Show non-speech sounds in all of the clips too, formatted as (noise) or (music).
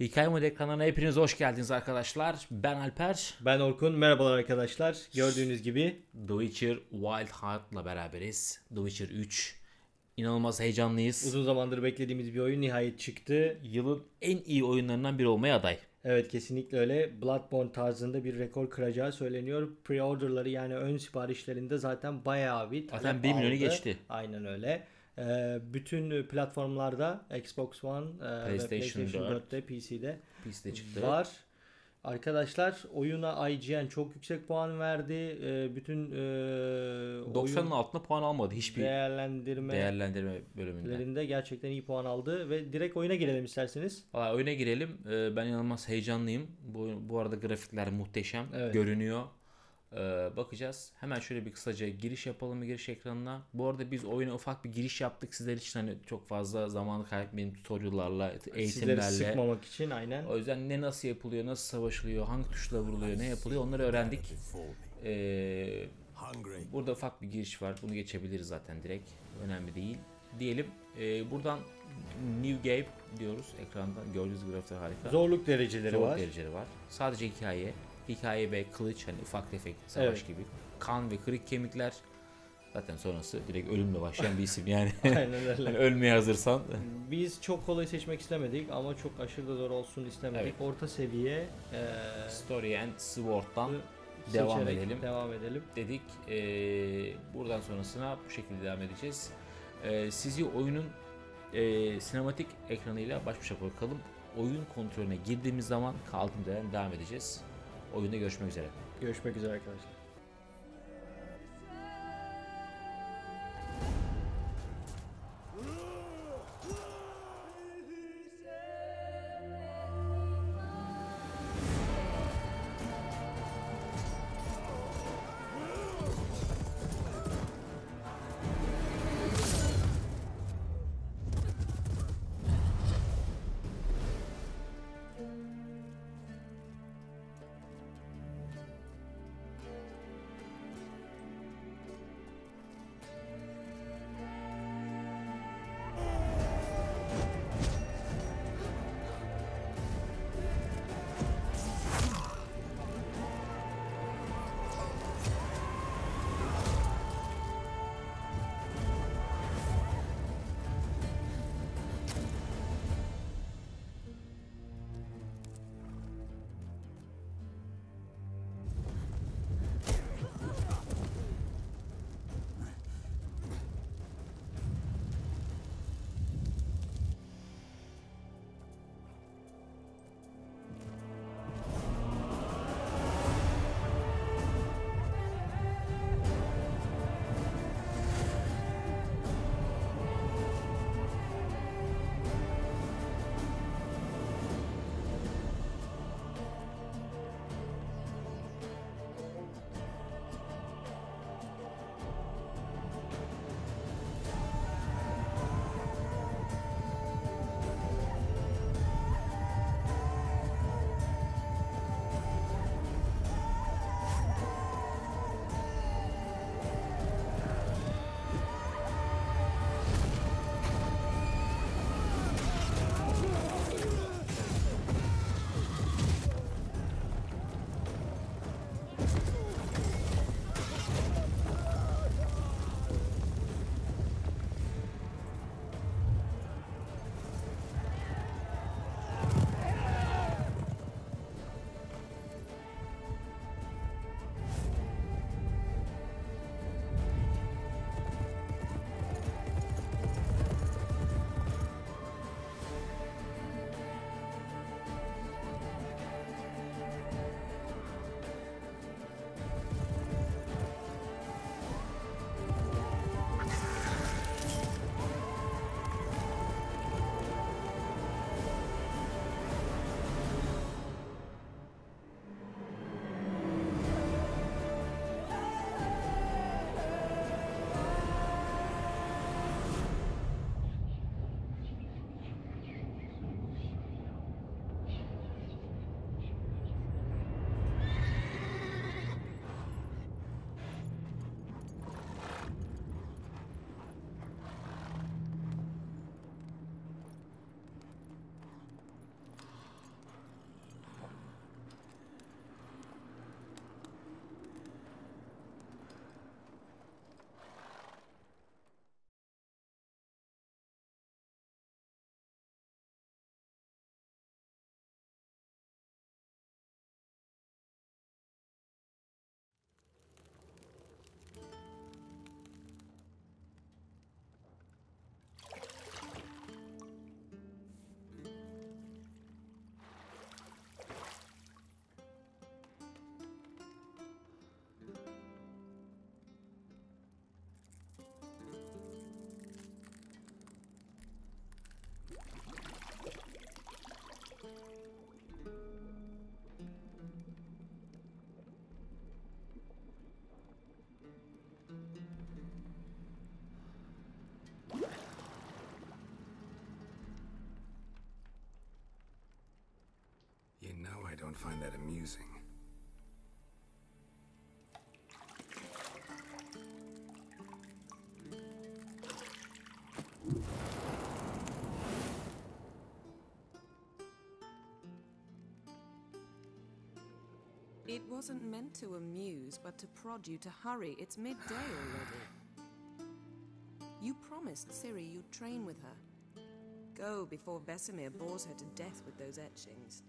Hikaye Model kanalına hepiniz hoş geldiniz arkadaşlar. Ben Alper. Ben Orkun. Merhabalar arkadaşlar. Gördüğünüz gibi The Witcher Wild Heart'la beraberiz. The Witcher 3. İnanılmaz heyecanlıyız. uzun zamandır beklediğimiz bir oyun nihayet çıktı. Yılın en iyi oyunlarından biri olmaya aday. Evet kesinlikle öyle. Bloodborne tarzında bir rekor kıracağı söyleniyor. Pre-order'ları yani ön siparişlerinde zaten bayağı bir Zaten talep 1 milyonu geçti. Aynen öyle. Ee, bütün platformlarda Xbox One e, PlayStation PlayStation 4, 4'te PC'de PC'de çıktı. var. Arkadaşlar oyuna IGN çok yüksek puan verdi. Ee, bütün e, 90'ın oyun altında puan almadı hiçbir değerlendirme değerlendirme bölümünde. Gerçekten iyi puan aldı ve direkt oyuna girelim isterseniz. Valla oyuna girelim. Ee, Ben inanılmaz heyecanlıyım. Bu, bu arada grafikler muhteşem. Evet. Görünüyor. Ee, bakacağız. Hemen şöyle bir kısaca giriş yapalım giriş ekranına. Bu arada biz oyuna ufak bir giriş yaptık. Sizler için hani çok fazla zamanı kaybetmeyin tutorial'larla, Sizleri eğitimlerle. sıkmamak için aynen. O yüzden ne nasıl yapılıyor, nasıl savaşılıyor, hangi tuşla vuruluyor, ne yapılıyor onları öğrendik. Ee, burada ufak bir giriş var. Bunu geçebiliriz zaten direkt. Önemli değil. Diyelim e, buradan New Game diyoruz ekranda. Gördüğünüz grafikler harika. Zorluk dereceleri Zorluk var. dereceleri var. Sadece hikaye. Hikaye ve kılıç hani ufak tefek savaş Evet. gibi. Kan ve kırık kemikler. Zaten sonrası direkt ölümle başlayan bir isim yani. (laughs) Aynen hani öyle. ölmeye hazırsan. Biz çok kolay seçmek istemedik ama çok aşırı da zor olsun istemedik. Evet. Orta seviye e, Story and Sword'dan devam edelim. Devam edelim. dedik. Ee, buradan sonrasına bu şekilde devam edeceğiz. Ee, sizi oyunun e, sinematik ekranıyla baş başa bırakalım. Oyun kontrolüne girdiğimiz zaman kaldığımız yerden devam edeceğiz. Oyunda görüşmek üzere. Görüşmek üzere arkadaşlar. Don't find that amusing. It wasn't meant to amuse, but to prod you to hurry. It's midday already. You promised Ciri you'd train with her. Go before Vesemir bores her to death with those etchings.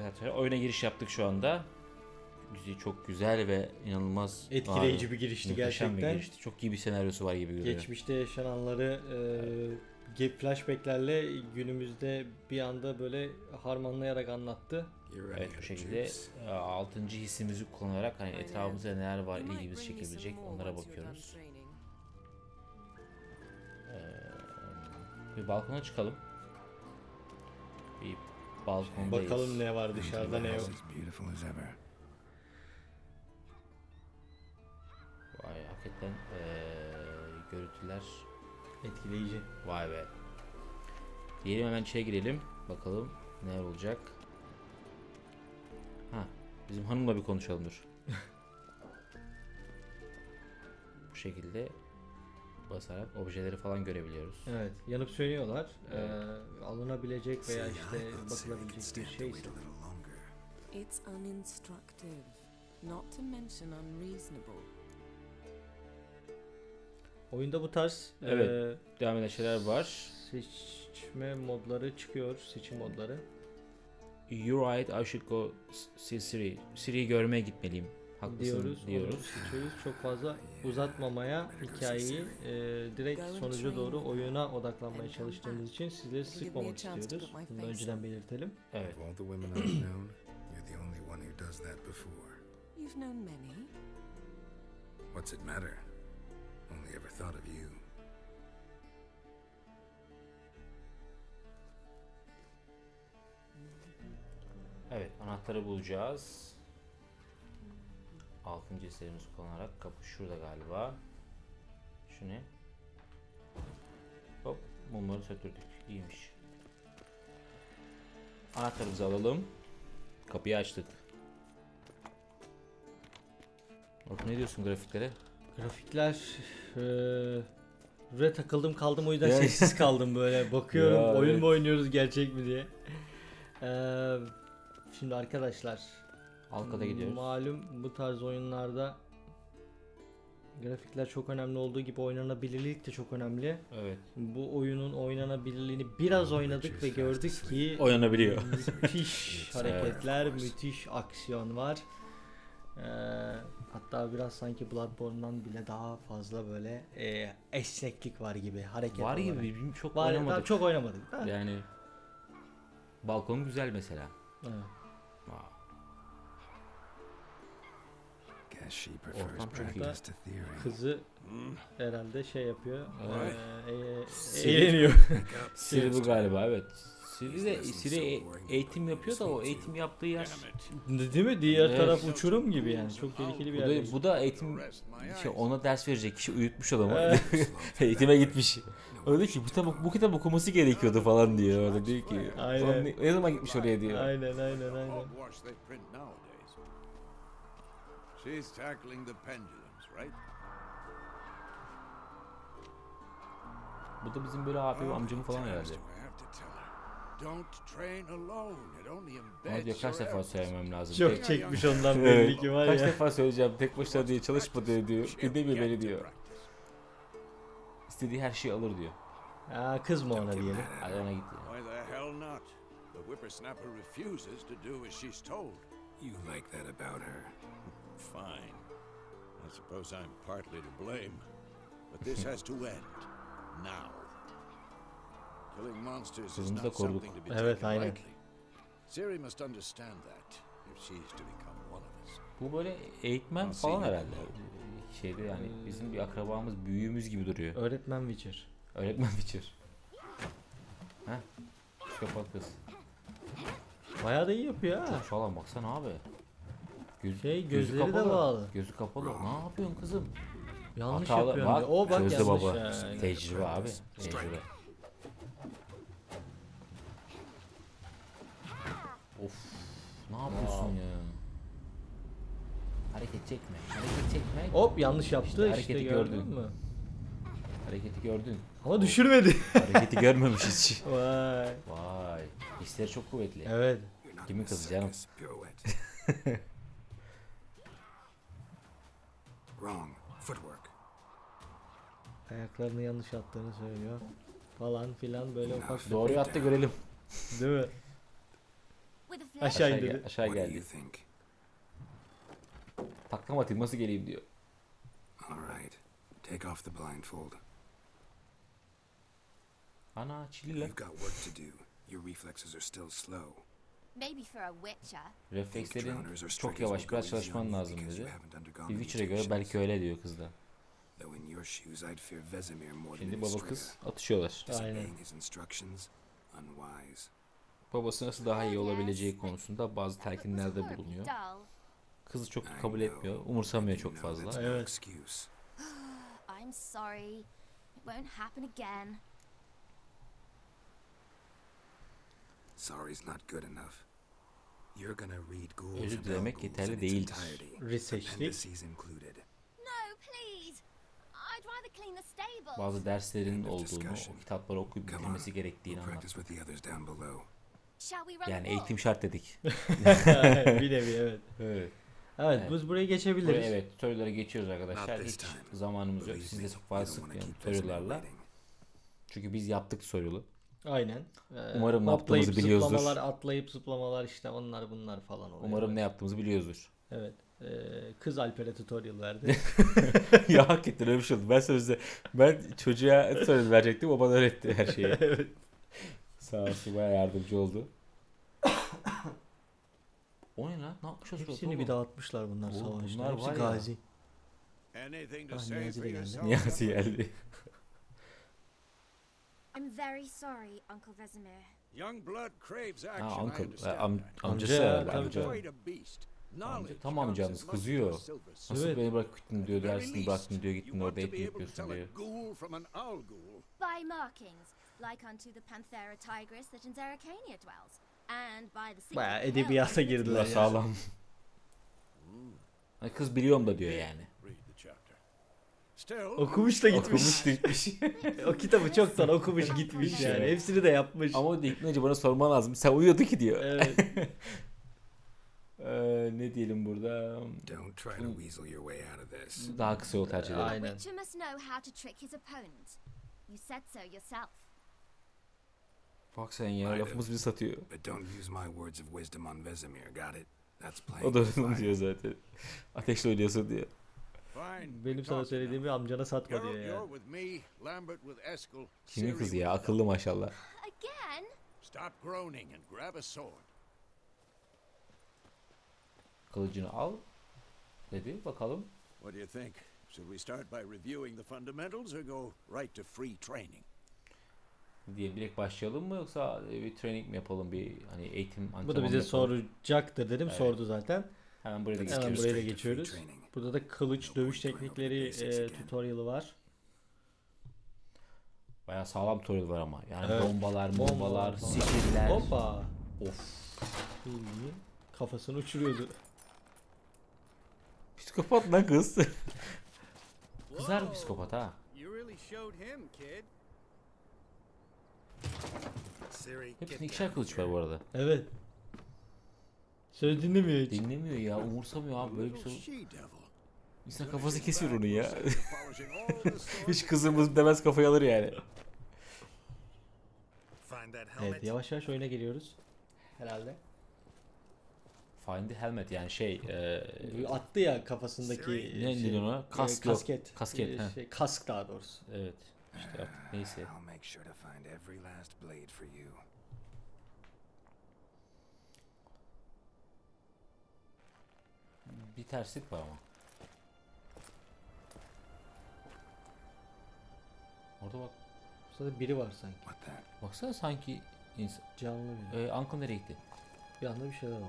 Evet oyuna giriş yaptık şu anda. Güzel, çok güzel ve inanılmaz Etkileyici abi, bir girişti muhteşem gerçekten. Bir girişti. Çok iyi bir senaryosu var gibi görünüyor. Geçmişte yaşananları e, ge- flashbacklerle günümüzde bir anda böyle harmanlayarak anlattı. Evet bu şekilde e, altıncı hissimizi kullanarak hani etrafımızda neler var ilgimizi çekebilecek onlara bakıyoruz. training. Bir balkona çıkalım. Bir balkondayız. Bakalım ne var dışarıda ne yok. Vay hakikaten e, görüntüler Etkileyici. vay be. Diyelim hemen içeri girelim. Bakalım neler olacak. Ha bizim hanımla bir konuşalım dur. (laughs) Bu şekilde basarak objeleri falan görebiliyoruz. Evet, yanıp sönüyorlar. Evet. Ee, alınabilecek veya işte bakılabilecek bir longer. It's uninstructive, not to mention unreasonable. Oyunda bu tarz Evet. e, Devam eden şeyler var. seçme modları çıkıyor, seçim modları. You're right, I should go see Siri. Siri'yi görmeye gitmeliyim. Haklısın diyoruz, diyoruz. onu seçiyoruz. Çok fazla uzatmamaya hikayeyi e, direkt sonuca doğru oyuna odaklanmaya çalıştığımız için sizleri sıkmamak istiyoruz. Bunu önceden belirtelim. Evet. You've known many. What's it matter? Only ever thought of you. Evet, anahtarı bulacağız. Altıncı eserimizi kullanarak kapı şurada galiba. Şu ne? Hop, mumları söktürdük. İyiymiş. Anahtarımızı alalım. Kapıyı açtık. Orkun ne diyorsun grafiklere? Grafikler e, buraya takıldım kaldım o yüzden sessiz kaldım böyle (laughs) bakıyorum Ya, oyun evet. mu oynuyoruz gerçek mi diye. E, şimdi arkadaşlar Alkada gidiyoruz. malum bu tarz oyunlarda grafikler çok önemli olduğu gibi oynanabilirlik de çok önemli. Evet. Bu oyunun oynanabilirliğini biraz oynadık ve gördük ki Oynanabiliyor. (laughs) müthiş (laughs) hareketler, müthiş aksiyon var. Ee, hatta biraz sanki Bloodborne'dan bile daha fazla böyle e, esneklik var gibi hareket Var gibi olarak. çok Var, oynamadık. daha çok oynamadık. da. Yani balkon güzel mesela. Evet. To theory. Kızı herhalde şey yapıyor. E, e, eğleniyor. (laughs) Siri bu galiba evet. Siri de Siri eğitim yapıyor da o eğitim yaptığı yer Değil mi? Diğer Evet. taraf uçurum gibi yani. Çok tehlikeli bir bu yer. da, bu da eğitim şey, ona ders verecek kişi uyutmuş adamı. (laughs) Eğitime gitmiş. Öyle ki bu kitap, bu kitap okuması gerekiyordu falan diyor. Öyle diyor ki. Aynen. "Ulan Ne, ne zaman gitmiş oraya diyor. Aynen aynen aynen. She's tackling the pendulums, right? Bu da bizim böyle abi amcamı falan herhalde. Don't train alone. It diyor kaç defa söylemem lazım. Çok Tek- çekmiş ondan belli ki var Kaç ya. defa söyleyeceğim tek başına diye çalışma diyor diyor. Get beni diyor. İstediği her şeyi alır diyor. Ha, kızma ona diyelim. Hadi ona git. Why the hell not? The whippersnapper refuses to do as she's told. You like that about her? Fine. I suppose I'm partly to blame. But this has to end. Now. Killing monsters is not something to be Evet, taken aynen. lightly. Siri must understand that if she's to become one of us. Bu böyle eğitmen falan herhalde. Şeyde yani bizim bir akrabamız, büyüğümüz gibi duruyor. Öğretmen Witcher. Öğretmen Witcher. Heh. Psikopat kız. Bayağı da iyi yapıyor ha. Şu an baksana abi. Göz, Şey, gözü gözleri de bağlı. Gözü kapalı. Ne yapıyorsun kızım? Yanlış Hatalı. yapıyorum Bak, diyor. O bak çözdü yanlış. baba. ha. Tecrübe abi. Tecrübe. Of. Ne yapıyorsun ya? Hareket çekme. Hareket çekme. Hop yanlış yaptı İşte işte, hareketi gördün gördün. mü? Hareketi gördün. Ama düşürmedi. (laughs) Hareketi görmemiş hiç. (laughs) Vay. Vay. Hisleri çok kuvvetli. Evet. Kimin kızı canım? pirouette. (laughs) Wrong. Footwork. Ayaklarını yanlış attığını söylüyor. Falan filan böyle ufak Doğru yattı görelim. değil mi? Aşağı indi. aşağı geldi. Taklam atayım nasıl geleyim diyor. All right. Take off the blindfold. Ana çili lan. You've got work to do. Your reflexes are still slow. Reflekslerin çok yavaş biraz çalışman lazım dedi. Bir the Witcher'a göre belki öyle diyor kız da. Şimdi baba kız atışıyorlar. Aynen. Babası nasıl daha iyi olabileceği konusunda bazı telkinlerde bulunuyor. Kızı çok kabul etmiyor. Umursamıyor çok fazla. Evet. excuse. (gasps) I'm sorry. It won't happen again. Sorry's not good enough. You're gonna read ghouls Özür dilemek yeterli in its değildir. entirety, Researchlik. appendices included. No, please. I'd rather clean the stables. Bazı derslerin olduğunu, kitapları okuyup Come on. bitirmesi gerektiğini We'll anlat. practice with the others down below. Shall we run Yani eğitim şart dedik. (laughs) bir nevi evet. Evet. Evet, Evet. biz buraya geçebiliriz. Buraya evet tutorial'lara geçiyoruz arkadaşlar. Hiç zamanımız yok. Siz de çok fazla sıkmayın tutorial'larla. Çünkü biz yaptık tutorial'ı. Aynen. Ee, Umarım ne yaptığımızı biliyoruzdur. Zıplamalar, atlayıp zıplamalar işte onlar bunlar falan oluyor. Umarım ne yaptığımızı biliyoruzdur. Evet. Ee, kız Alper'e tutorial verdi. (laughs) ya hakikaten öyle bir şey oldu. Ben sözde ben çocuğa tutorial verecektim. O bana öğretti her şeyi. (laughs) evet. Sağ olsun bayağı yardımcı oldu. o ne lan? Ne yapmış o Hepsini bir dağıtmışlar bunlar savaşta. bunlar Hepsi var ya. gazi. Ah, say Niyazi geldi. Niyazi geldi. I'm very sorry, Uncle Vesemir. Young blood craves action. Ha I uncle. understand e, am, that. amcası Amca herhalde amca. tabii. Quite a beast. Knowledge tam amcanız kızıyor. Nasıl Evet. beni bırakıp gittin diyor. Dersini bıraktın diyor. you Gittin orada to eğitim be able to yapıyorsun tell a diyor. ghoul from an owl ghoul. By markings, like unto the Panthera tigris that in Zeracania dwells, and by the secret Bayağı hell edebiyata girdiler ya. sağlam. Ay, Kız biliyorum da diyor yani. Read the chapter. Still, Okumuş da gitmiş. Okumuş gitmiş. (laughs) o kitabı çoktan okumuş gitmiş yani. Hepsini de yapmış. Ama o önce bana sorman lazım. Sen uyuyordu ki diyor. Evet. (laughs) Ee, ne diyelim burada? Don't try to weasel your way out of this. Daha kısa yol tercih edelim. Aynen. Witcher must know how to trick his opponent. You said so yourself. Bak sen ya lafımız bizi satıyor. But don't use my words of wisdom on Vesemir, got it? That's playing O da (laughs) diyor zaten. Ateşle oynuyorsun diyor. Benim sana söylediğimi amcana satma diyor ya. Kimin kızı ya? Akıllı maşallah. Again? Stop groaning and grab a sword. Kılıcını al. Dedi. Bakalım. What do you think? Should we start by reviewing the fundamentals or go right to free training? Diye direkt başlayalım mı yoksa e, bir training mi yapalım bir hani eğitim Bu da antrenman bize mı yapalım? soracaktır dedim. Evet. Sordu zaten. Hemen buraya da Let's Hemen geçiyoruz. buraya da geçiyoruz. Burada da kılıç dövüş teknikleri e, tutorial'ı var. Bayağı sağlam tuvalet var ama. Yani Evet. bombalar, Bombalar sihirler. Hoppa. Of. Bildiğin kafasını uçuruyordu. Psikopat lan kız. (laughs) Kızar psikopat ha. Hepsinde ikişer kılıç var bu arada. Evet. Söz dinlemiyor hiç. Dinlemiyor ya, umursamıyor abi böyle bir soru. She-devil. İnsan kafası kesiyor onu ya. (laughs) Hiç kızımız demez kafayı alır yani. Evet yavaş yavaş oyuna geliyoruz. Herhalde. Find the helmet yani şey e, Attı ya kafasındaki Siri. ne şey, denir ona? e, Kask yok. kasket. Kasket, E, şey, kask daha doğrusu. Evet. İşte artık neyse. I'll make sure to find every last blade for you. Bir terslik var ama. Orada bak. Burada biri var sanki. Baksana sanki insan. Canlı bir. Ee, Uncle nereye gitti? Bir anda bir şeyler oldu.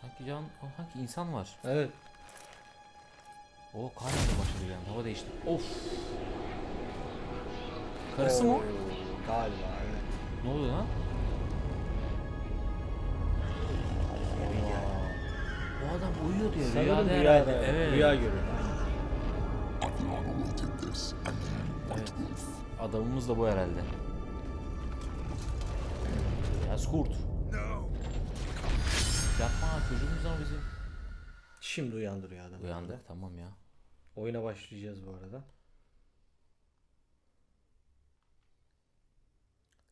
Sanki can, sanki insan var. Evet. O yağmaya başladı yani. Hava değişti. Of. Karısı mı? Oo, Galiba evet. Ne oluyor lan? Uyuyordu ya. Sanırım Rüyada rüyada. evet. Rüya görüyor. Evet. Adamımız da bu herhalde. Ya skurt. No! Yapma çocuğumuz ama bizim. Şimdi uyandırıyor adam. Uyandık tamam ya. Oyuna başlayacağız bu arada.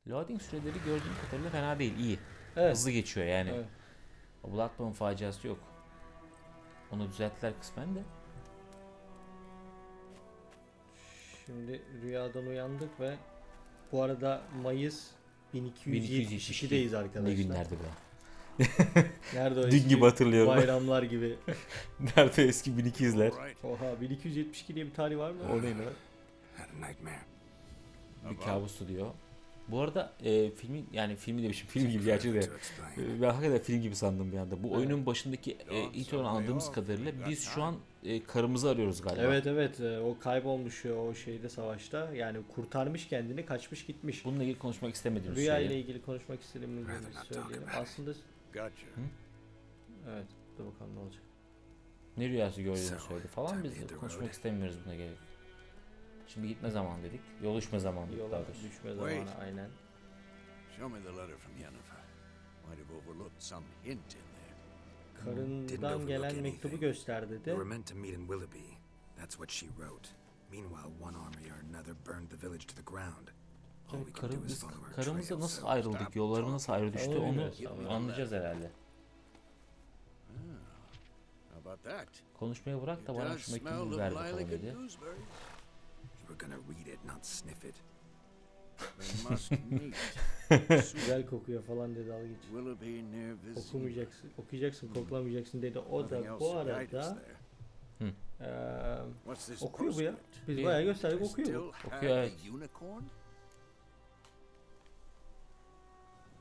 Loading süreleri gördüğüm kadarıyla fena değil. iyi. Evet. Hızlı geçiyor yani. Evet. O Bloodborne faciası yok. Onu düzelttiler kısmen de. Şimdi rüyadan uyandık ve bu arada Mayıs 1272. 1272'deyiz arkadaşlar. Ne günlerdi be. (laughs) Nerede o Dün gibi hatırlıyorum. Bayramlar gibi. (laughs) Nerede eski 1200'ler. All right. Oha 1272 diye bir tarih var mı? O ne lan? Bir kabustu diyor. Bu arada e, filmin yani filmi demişim film gibi gerçi de. E, Ben hakikaten film gibi sandım bir anda. Bu oyunun başındaki e, introdan aldığımız kadarıyla biz şu an e, karımızı arıyoruz galiba. Evet evet e, o kaybolmuş ya o şeyde savaşta. Yani kurtarmış kendini kaçmış gitmiş. Bununla ilgili konuşmak istemedim. Rüya ile ilgili konuşmak istediğimizi söyleyelim. Aslında Gotcha. evet dur bakalım ne olacak. Ne rüyası gördüğünü söyledi falan biz konuşmak istemiyoruz buna gerek. Şimdi gitme zaman dedik. Yol düşme zamanı Yola daha doğrusu. düşme Wait. zamanı aynen. Show me the letter from Yennefer. Might have overlooked some hint in there. Karından gelen mektubu göster dedi. We were meant to meet in Willoughby. That's what she wrote. Meanwhile, one army or another burned the village to the ground. Evet, karı, biz karımızla nasıl ayrıldık, yolları nasıl ayrı düştü Onu anlayacağız herhalde. That? Konuşmayı bırak da bana şu mektubu ver bakalım dedi. Were gonna read it, not sniff it. They must meet. (laughs) Güzel kokuyor falan dedi al geç. Willoughby near Vizima. Okumayacaksın, okuyacaksın, koklamayacaksın dedi. O da bu arada this okuyor bu ya. Biz bayağı gösterdik okuyor bu. Okuyor, evet.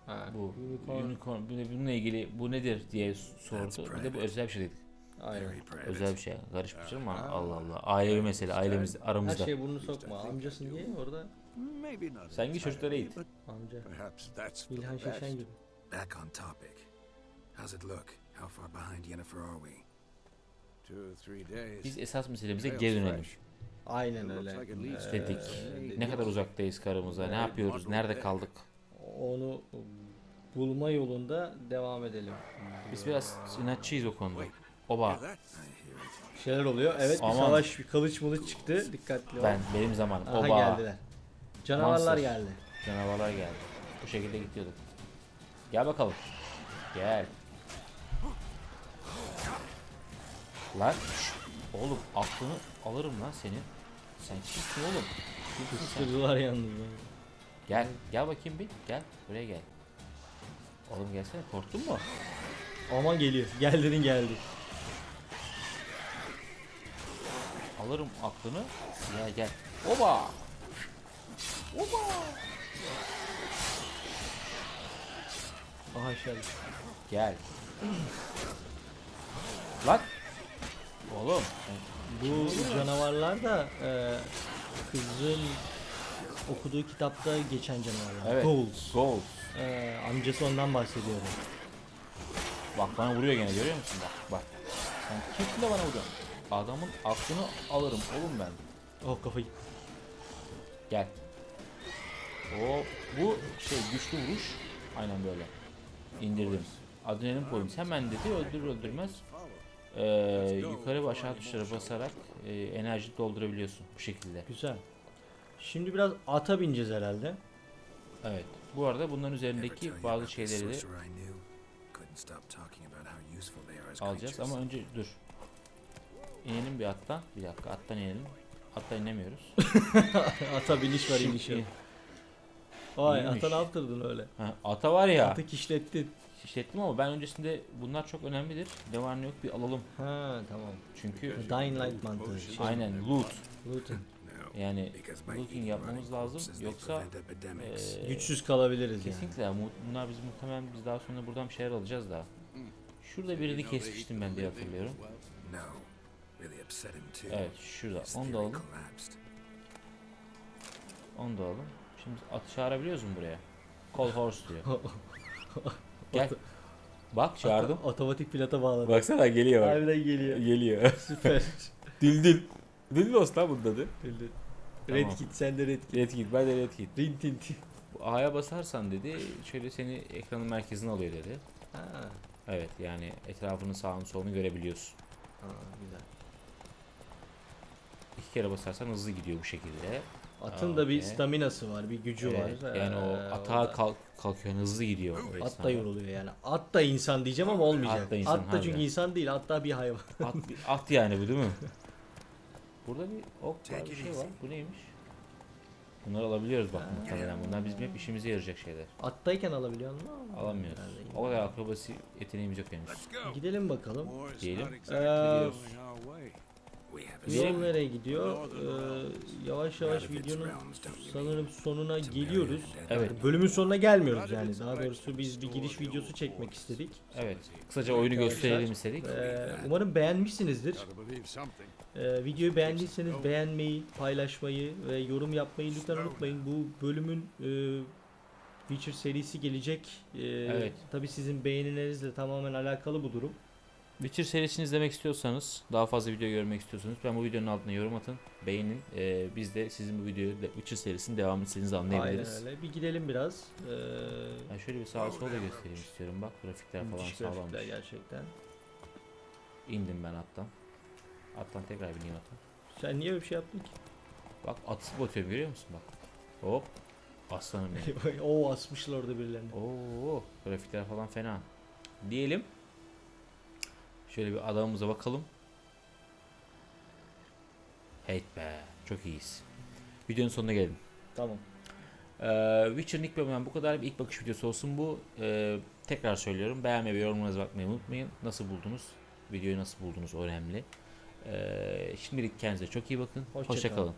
Ha, Bu unicorn. unicorn, bununla ilgili bu nedir diye sordu. Bir de bu özel bir şey dedik. Aynen. Özel bir şey. Karışmış ama Aha. Allah Allah. Ailevi mesele, ailemiz Her aramızda. şeye burnunu sokma. Amcasın diye orada Maybe not Sen git çocuklara eğit. amca. Perhaps that's for İlhan the best. gibi. Back on topic. How's it look? How far behind Yennefer are we? Two or three days. Biz esas meselemize geri dönelim. Aynen öyle. Dedik. Ne kadar uzaktayız karımıza, ne yapıyoruz, nerede kaldık? Onu bulma yolunda devam edelim. Biz biraz inatçıyız o konuda. Wait. Oba. Bir şeyler oluyor. Evet bir Aman. savaş, bir kılıç mılıç çıktı. Dikkatli ol. ben, benim zamanım. Aha Oba, geldiler. Canavarlar Monster. geldi. canavarlar geldi. Bu şekilde gidiyorduk. Gel bakalım. Gel. Lan, oğlum aklını alırım lan senin. Sen kimsin oğlum? Kıstırdılar yalnız. beni. Gel, gel bakayım bir. Gel, buraya gel. Oğlum gelsene, korktun mu? Aman geliyor. Geldin geldi. Alırım aklını. Gel gel. Oba! Oba! Aha aşağıda. Gel. Lan! Oğlum. Bu canavarlar da e, kızın okuduğu kitapta geçen canavarlar. Evet. Ghouls. Gold. E, amcası ondan bahsediyordu. Bak bana vuruyor gene görüyor musun? Bak bak. Sen kimsin de bana vuruyorsun? Adamın aklını alırım oğlum ben. Oh kafayı. Gel. O bu şey güçlü vuruş. Aynen böyle. İndirdim. Adrenalin point hemen dedi öldürür öldürmez. Ee, yukarı ve aşağı tuşlara basarak e, enerji doldurabiliyorsun bu şekilde. Güzel. Şimdi biraz ata bineceğiz herhalde. Evet. Bu arada bunların üzerindeki bazı şeyleri de alacağız ama önce dur. İnelim bir attan. Bir dakika attan inelim. Attan inemiyoruz. (laughs) ata biniş var iniş yok. Vay İyiymiş. ata ne yaptırdın öyle? Ha, ata var ya. Atı kişlettin. İşlettim ama ben öncesinde bunlar çok önemlidir. Ne var ne yok bir alalım. Ha tamam. Çünkü Dying Light mantığı. Şey, aynen loot. looting. Yani looting yapmamız lazım. Yoksa eee, Güçsüz kalabiliriz yani. kesinlikle ya, mu- bunlar biz muhtemelen biz daha sonra buradan bir şeyler alacağız daha. Şurada birini kesmiştim ben diye hatırlıyorum. Evet şurada. Onu da alalım. Onu da alalım. Şimdi atı çağırabiliyoruz mu buraya? Call horse diyor. (laughs) Gel. Bak çağırdım. Ata- otomatik pilota bağladı. Baksana geliyor. Harbiden geliyor. Geliyor. (laughs) Süper. (laughs) Dildil. Dildos lan bunun adı. Bildi. Tamam. Red Kit sen de Red Kit. Red Kit ben de Red Kit. Rin tin tin. A'ya basarsan dedi şöyle seni ekranın merkezine alıyor dedi. Ha. Evet yani etrafının sağını solunu görebiliyorsun. Ha, güzel. İki kere basarsan hızlı gidiyor bu şekilde. Atın da bir Okey. staminası var, bir gücü Evet, var. yani o Ee, atağa kalk, kalkıyor hızlı gidiyor. At da yoruluyor yani. At da insan diyeceğim ama olmayacak. At da insan, At da çünkü insan değil, at da bir hayvan. (laughs) At, at yani bu değil mi? Burada bir ok var, bir şey var. Bu neymiş? Bunları alabiliyoruz bak muhtemelen. Bunlar bizim hep işimize yarayacak şeyler. Attayken alabiliyor musun? Alamıyoruz. O kadar akrobasi yeteneğimiz yok henüz. Gidelim bakalım. Diyelim. Ee, Yol nereye gidiyor? Ee, yavaş yavaş videonun sanırım sonuna geliyoruz. Evet. Bölümün sonuna gelmiyoruz yani. Daha doğrusu biz bir giriş videosu çekmek istedik. Evet. Kısaca oyunu Arkadaşlar, gösterelim istedik. Ee, umarım beğenmişsinizdir. Ee, videoyu beğendiyseniz beğenmeyi, paylaşmayı ve yorum yapmayı lütfen unutmayın. Bu bölümün e, Witcher serisi gelecek. Ee, Evet. Tabi sizin beğenilerinizle tamamen alakalı bu durum. Witcher serisini izlemek istiyorsanız, daha fazla video görmek istiyorsanız ben bu videonun altına yorum atın, beğenin. Ee, biz de sizin bu videoyu de Witcher serisinin devamını istediğinizi Aynen anlayabiliriz. öyle. Bir gidelim biraz. Ee, Ben şöyle bir sağa sola göstereyim istiyorum. Bak grafikler falan müthiş sağlammış. grafikler gerçekten. İndim ben attan. Attan tekrar bineyim attan. Sen niye öyle bir şey yaptın ki? Bak atı batıyorum görüyor musun bak. Hop. Aslanım benim. (laughs) Oo asmışlar orada birilerini. Oo, grafikler falan fena. Diyelim. Şöyle bir adamımıza bakalım. Hey be, çok iyiyiz. Videonun sonuna geldim. Tamam. Ee, Witcher'ın ilk bölümünden bu kadar bir ilk bakış videosu olsun bu. Ee, tekrar söylüyorum. Beğenmeyi ve yorumlarınıza bakmayı unutmayın. Nasıl buldunuz? Videoyu nasıl buldunuz? Önemli. Ee, şimdilik kendinize çok iyi bakın. Hoşça Hoşça kalın. kalın.